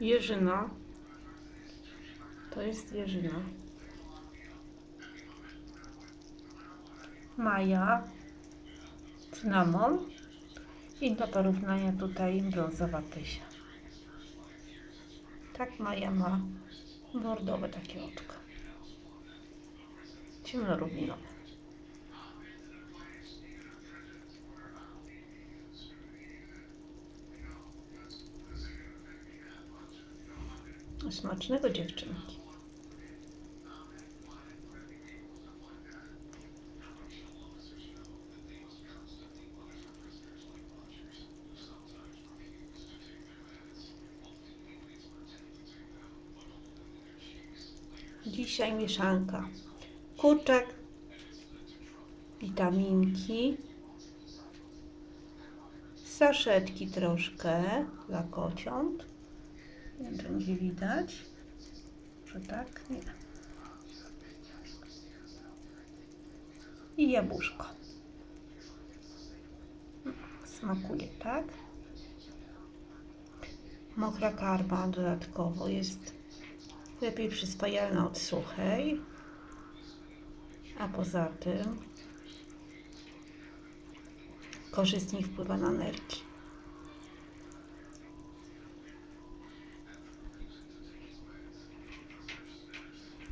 Jeżyna. To jest jeżyna. Maja. Cynamon. I do porównania tutaj brązowa pysia. Tak Maja ma bordowe takie oczka. Ciemnorubinowe. Smacznego dziewczynki. Dzisiaj mieszanka. Kurczak, witaminki, saszetki troszkę dla kociąt. Nie będzie widać. Że tak? Nie. I jabłuszko. Smakuje, tak? Mokra karma dodatkowo jest lepiej przyswajalna od suchej. A poza tym korzystniej wpływa na nerki.